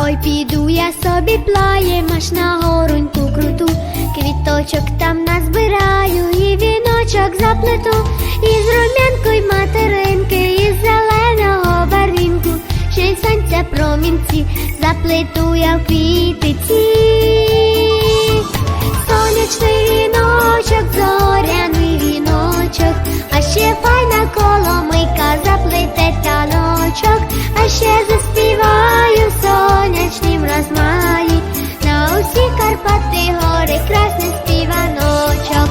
Ой, піду я собі плаєм аж на гороньку круту, квіточок там назбираю і віночок заплету, і рум'янку й материнки, із зеленого барвінку, ще й сонця промінці, заплету я в квітиці. Сонячний Карпати гори красний співаночок.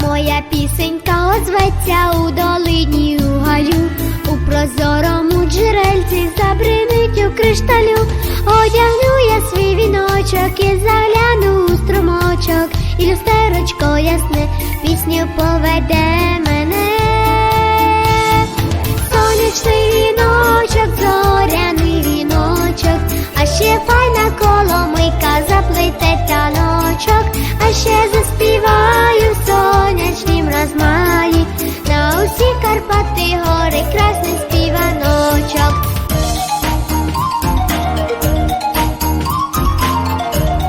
Моя пісенька озветься у долині у гаю, у прозорому джерельці забринить у кришталю, одягну віночок і загляну у струмочок, і люстерочко ясне пісню поведе